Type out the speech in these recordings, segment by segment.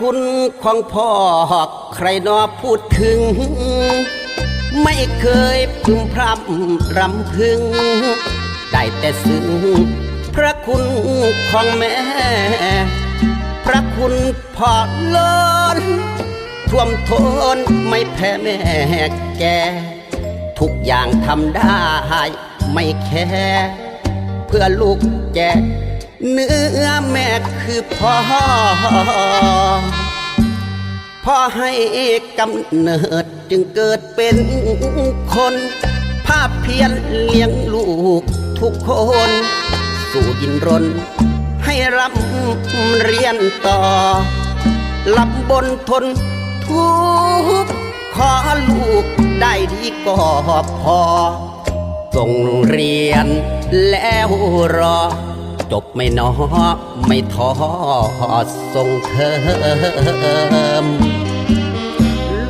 คุณของพ่อใครนอพูดถึง ไม่เคยพึมพรำรำพึง ได้แต่ซึ้งพระคุณของแม่ พระคุณพ่อล้นท่วมท้นไม่แพ้แม่แก ทุกอย่างทำได้ไม่แค่ เพื่อลูกแกเนื้อแม่คือพ่อ พ่อให้กำเนิดจึงเกิดเป็นคน ภาพเพียรเลี้ยงลูกทุกคน สู่ดินรน ให้ร่ำเรียนต่อลับบนทนทุกข์ขอลูกได้ดีก็พอส่งเรียนแล้วรอ จบไม่นอไม่ท้อส่งเทอม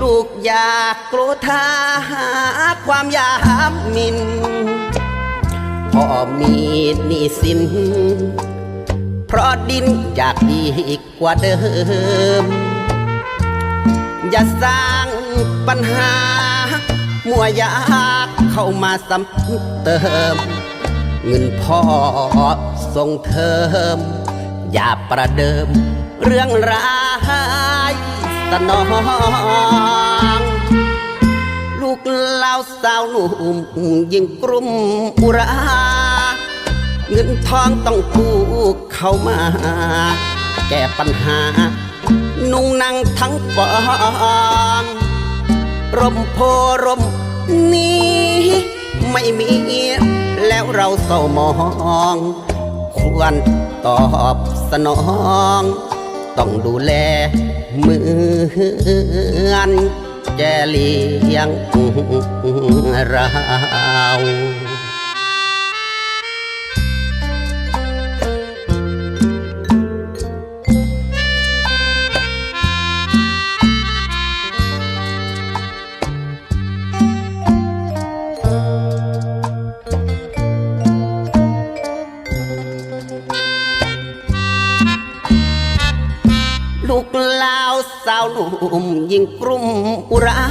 ลูกอยากกลัวทาหาความยามมินพ่อมีหนี้สิน เพราะดินอยากดีกว่าเดิม อย่าสร้างปัญหา มัวยากเข้ามาซ้ำเติม เงินพ่อส่งเทิมอย่าประเดิม เรื่องร้ายสนอง ลูกเล่าสาวหนุ่มยิ่งกลุ่มอุรา เงินทองต้องกู้เข้ามา แก้ปัญหา นุ่งนั่งทั้งปองร่มโพร่มนี้ไม่มี แล้วเราเศร้ามอง ควรตอบสนอง ต้องดูแลเหมือนแกเลี้ยงเรา ลูกลาวสาวหนุ่มยิงกลุ่มอุรา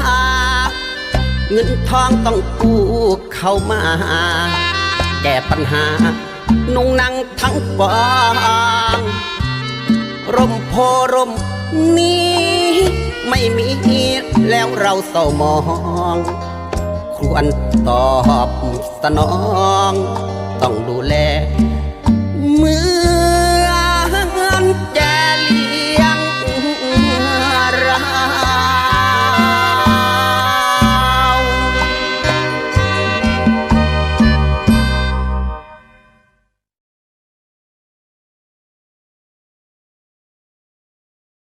เงินทองต้องกู้เข้ามา แก้ปัญหา นุ่งนั่งทั้งปองร่มโพร่มนี้ ไม่มีแล้วเราเศร้ามอง ควรตอบสนอง ต้องดูแลมือ